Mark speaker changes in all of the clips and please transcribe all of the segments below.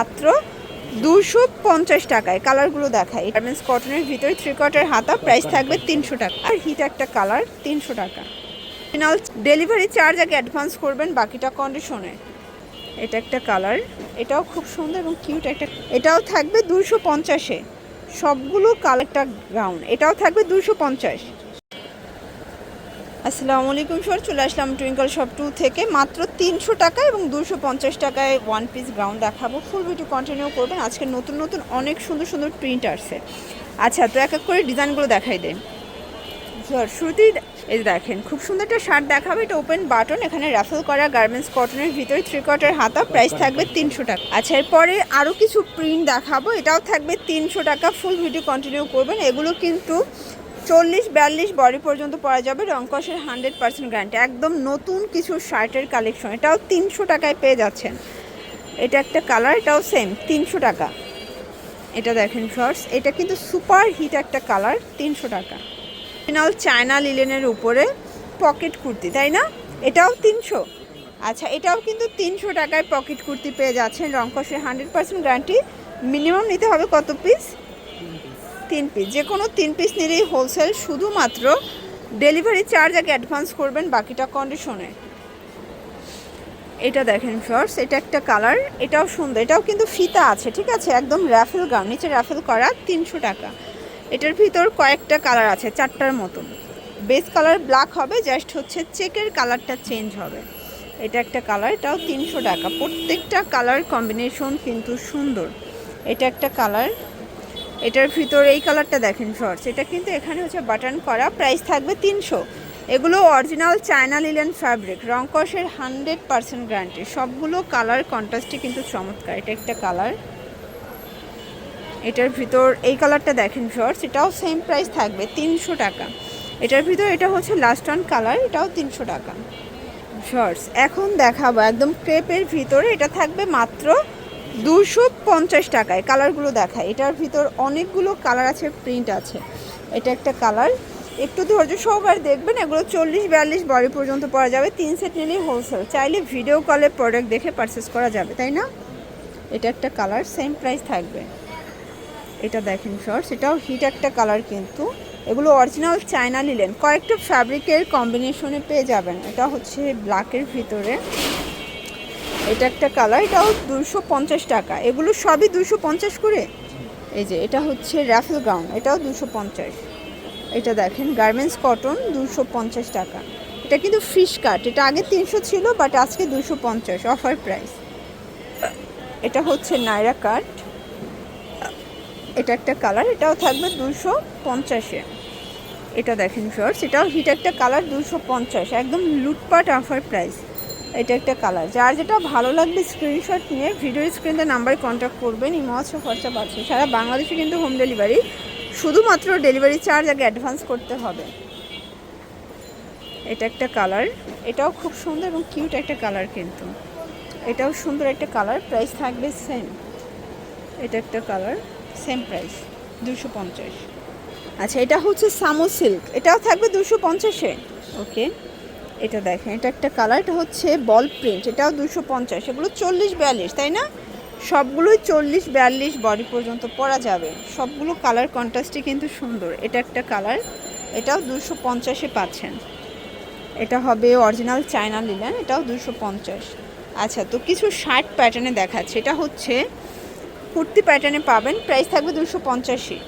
Speaker 1: মাত্র দুশো পঞ্চাশ টাকায় কালারগুলো দেখাই। গার্মেন্টস কটনের ভিতরে থ্রি কোয়ার্টার হাতা প্রাইস থাকবে তিনশো টাকা। আর হিট একটা কালার তিনশো টাকা। ফিনাল ডেলিভারি চার্জ আগে অ্যাডভান্স করবেন বাকিটা কন্ডিশনে এটা একটা কালার, এটাও খুব সুন্দর এবং কিউট একটা, এটাও থাকবে দুশো পঞ্চাশে। সবগুলো কালারটা গ্রাউন্ড এটাও থাকবে দুশো পঞ্চাশ। আসসালামু আলাইকুম স্যার চলে আসলাম টুইঙ্কল শপ টু থেকে। মাত্র তিনশো টাকা এবং দুশো পঞ্চাশ টাকায় ওয়ান পিস গ্রাউন্ড দেখাবো। ফুল ভিডিও কন্টিনিউ করবেন। আজকে নতুন নতুন অনেক সুন্দর সুন্দর প্রিন্ট আসছে। আচ্ছা তো এক এক করে ডিজাইনগুলো দেখাই দেন স্যার শুরুতেই এই দেখেন, খুব সুন্দর একটা শার্ট দেখাবে। এটা ওপেন বাটন এখানে রাফেল করা গার্মেন্টস কটনের ভিতরে থ্রি কোয়ার্টার হাতা প্রাইস থাকবে তিনশো টাকা। আচ্ছা এরপরে আরও কিছু প্রিন্ট দেখাবো। এটাও থাকবে তিনশো টাকা। ফুল ভিডিও কন্টিনিউ করবেন। এগুলো কিন্তু চল্লিশ, বিয়াল্লিশ বডি পর্যন্ত পরা যাবে রংকসের হান্ড্রেড পার্সেন্ট গ্যারান্টি একদম নতুন কিছু শার্টের কালেকশন এটাও তিনশো টাকায় পেয়ে যাচ্ছেন। এটা একটা কালার এটাও সেম তিনশো টাকা। এটা দেখেন শর্টস এটা কিন্তু সুপার হিট একটা কালার তিনশো টাকা। ফিনাল চায়না লিলেনের উপরে পকেট কুর্তি, তাই না? এটাও তিনশো। আচ্ছা এটাও কিন্তু তিনশো টাকায় পকেট কুর্তি পেয়ে যাচ্ছেন রংকসের হান্ড্রেড পার্সেন্ট গ্যারান্টি মিনিমাম নিতে হবে কত পিস তিন পিস যে কোনো তিন পিস নিলেই হোলসেল শুধুমাত্র ডেলিভারি চার্জ আগে অ্যাডভান্স করবেন বাকিটা কন্ডিশনে এটা দেখেন শর্টস এটা একটা কালার এটাও সুন্দর, এটাও কিন্তু ফিতা আছে, ঠিক আছে? একদম র্যাফেল গাউন নিচে র্যাফেল করা তিনশো টাকা। এটার ভিতর কয়েকটা কালার আছে, চারটার মতন। বেস কালার ব্ল্যাক হবে জাস্ট হচ্ছে চেকের কালারটা চেঞ্জ হবে। এটা একটা কালার এটাও তিনশো টাকা। প্রত্যেকটা কালার কম্বিনেশন কিন্তু সুন্দর। এটা একটা কালার এটার ভিতর এই কালারটা দেখেন শর্টস এটা কিন্তু এখানে হচ্ছে বাটন করা। প্রাইস থাকবে তিনশো। এগুলো অরিজিনাল চায়না লিলেন ফ্যাব্রিক রংকসের হান্ড্রেড পার্সেন্ট গ্যারান্টি সবগুলো কালার কন্ট্রাস্টই কিন্তু চমৎকার। এটা একটা কালার এটার ভিতর এই কালারটা দেখেন শর্টস এটাও সেম প্রাইস থাকবে তিনশো টাকা। এটার ভিতর এটা হচ্ছে লাস্ট অন কালার এটাও তিনশো টাকা। শর্টস এখন দেখাবো। একদম ক্রেপের ভিতরে এটা থাকবে মাত্র দুশো পঞ্চাশ টাকায় কালারগুলো দেখায়। এটার ভিতর অনেকগুলো কালার আছে, প্রিন্ট আছে। এটা একটা কালার। একটু ধৈর্য সহকারে দেখবেন, এগুলো চল্লিশ বিয়াল্লিশ বডি পর্যন্ত পরা যাবে। তিন সেট নিলেই হোলসেল চাইলে ভিডিও কলে প্রোডাক্ট দেখে পারচেস করা যাবে, তাই না? এটা একটা কালার সেম প্রাইস থাকবে। এটা দেখেন শর্টস এটাও হিট একটা কালার কিন্তু। এগুলো অরিজিনাল চায়না নিলেন কয়েকটা ফ্যাব্রিকের কম্বিনেশনে পেয়ে যাবেন। এটা হচ্ছে ব্ল্যাকের ভিতরে। এটা একটা কালার, এটাও দুশো পঞ্চাশ টাকা। এগুলো সবই দুশো পঞ্চাশ করে? এই যে, এটা হচ্ছে র্যাফেল গাউন এটাও দুশো পঞ্চাশ। এটা দেখেন গার্মেন্টস কটন দুশো পঞ্চাশ টাকা। এটা কিন্তু ফিশ কাট এটা আগে তিনশো ছিল বাট আজকে দুশো পঞ্চাশ অফার প্রাইস এটা হচ্ছে নাইরা কাট এটা একটা কালার, এটাও থাকবে দুশো পঞ্চাশে। এটা দেখেন শর্টস এটাও হিট একটা কালার, দুশো পঞ্চাশ। একদম লুটপাট অফার প্রাইস এটা একটা কালার যার যেটা ভালো লাগবে স্ক্রিনশট নিয়ে ভিডিও স্ক্রিনে নাম্বারে কন্ট্যাক্ট করবেন। ইমো আছে খরচা পাচ্ছে সারা বাংলাদেশে কিন্তু হোম ডেলিভারি শুধুমাত্র ডেলিভারি চার্জ আগে অ্যাডভান্স করতে হবে। এটা একটা কালার এটাও খুব সুন্দর এবং কিউট একটা কালার কিন্তু। এটাও সুন্দর একটা কালার প্রাইস থাকবে সেম এটা একটা কালার সেম প্রাইস দুশো পঞ্চাশ। আচ্ছা এটা হচ্ছে সামো সিল্ক এটাও থাকবে দুশো পঞ্চাশে। ওকে এটা দেখেন, এটা একটা কালার এটা হচ্ছে বল প্রিন্ট এটাও দুশো পঞ্চাশ, এগুলো চল্লিশ বিয়াল্লিশ, তাই না? সবগুলোই চল্লিশ বিয়াল্লিশ বডি পর্যন্ত পরা যাবে। সবগুলো কালার কন্ট্রাস্টই কিন্তু সুন্দর, এটা একটা কালার এটাও দুশো পঞ্চাশে পাচ্ছেন। এটা হবে অরিজিনাল চায়না লিলেন এটাও দুশো পঞ্চাশ। আচ্ছা তো কিছু শার্ট প্যাটার্নে দেখাচ্ছে, এটা হচ্ছে কুর্তি প্যাটার্নে পাবেন প্রাইস থাকবে দুশো পঞ্চাশি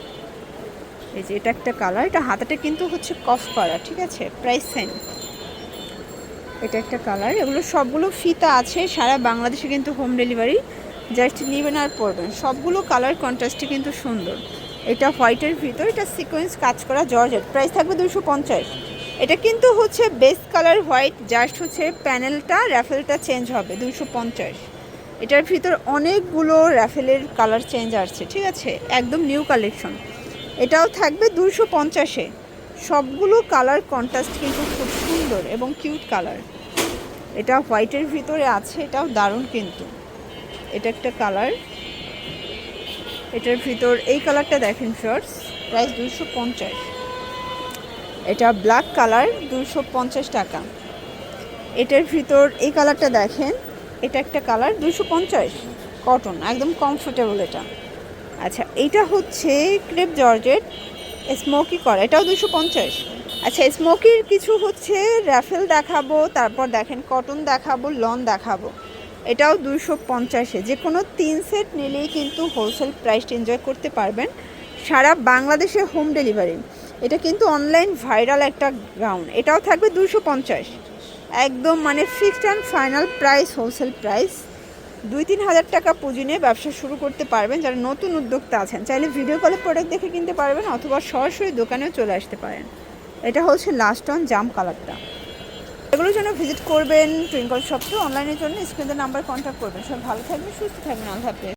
Speaker 1: এই যে, এটা একটা কালার এটা হাতাটা কিন্তু হচ্ছে কফ করা, ঠিক আছে? প্রাইস সেম এটা একটা কালার। এগুলো সবগুলো ফিতা আছে, সারা বাংলাদেশে কিন্তু হোম ডেলিভারি জাস্ট নেবেন আর পরবেন সবগুলো কালার কন্ট্রাস্টই কিন্তু সুন্দর। এটা হোয়াইটের ভিতর, এটা সিকোয়েন্স কাজ করা জর্জেট। প্রাইস থাকবে দুশো পঞ্চাশ। এটা কিন্তু হচ্ছে বেস্ট কালার হোয়াইট জাস্ট হচ্ছে প্যানেলটা র্যাফেলটা চেঞ্জ হবে, দুশো পঞ্চাশ। এটার ভিতর অনেকগুলো র্যাফেলের কালার চেঞ্জ আসছে, ঠিক আছে? একদম নিউ কালেকশন এটাও থাকবে দুশো পঞ্চাশে। সবগুলো কালার কন্ট্রাস্ট কিন্তু খুব সুন্দর এবং কিউট কালার। এটা হোয়াইটের ভিতরে আছে, এটাও দারুণ কিন্তু। এটা একটা কালার। এটার ভিতর, এই কালারটা দেখেন শর্টস প্রাইস দুশো পঞ্চাশ। এটা ব্ল্যাক কালার দুশো পঞ্চাশ টাকা। এটার ভিতর, এই কালারটা দেখেন, এটা একটা কালার দুশো পঞ্চাশ। কটন, একদম কমফোর্টেবল এটা। আচ্ছা এইটা হচ্ছে ক্রেপ জর্জেট স্মোকি করা, এটাও দুশো পঞ্চাশ। আচ্ছা স্মোকির কিছু হচ্ছে র্যাফেল দেখাবো, তারপর দেখেন কটন দেখাবো লন দেখাবো। এটাও দুশো পঞ্চাশে। যে কোনো তিন সেট নিলেই কিন্তু হোলসেল প্রাইসটা এনজয় করতে পারবেন। সারা বাংলাদেশে হোম ডেলিভারি এটা কিন্তু অনলাইন ভাইরাল একটা গাউন এটাও থাকবে দুশো পঞ্চাশ। একদম মানে fixed and final price wholesale price দুই তিন হাজার টাকা পুঁজি নিয়ে ব্যবসা শুরু করতে পারবেন যারা নতুন উদ্যোক্তা আছেন। চাইলে ভিডিও কলে প্রোডাক্ট দেখে কিনতে পারবেন অথবা সরাসরি দোকানেও চলে আসতে পারেন। এটা হচ্ছে লাস্ট অন জাম কালারটা এগুলোর জন্য ভিজিট করবেন টুইঙ্কল শপে অনলাইনের জন্য স্ক্রিনের নাম্বার কন্ট্যাক্ট করবেন। সব ভালো থাকবেন, সুস্থ থাকবেন, আল্লাহ হাফেজ।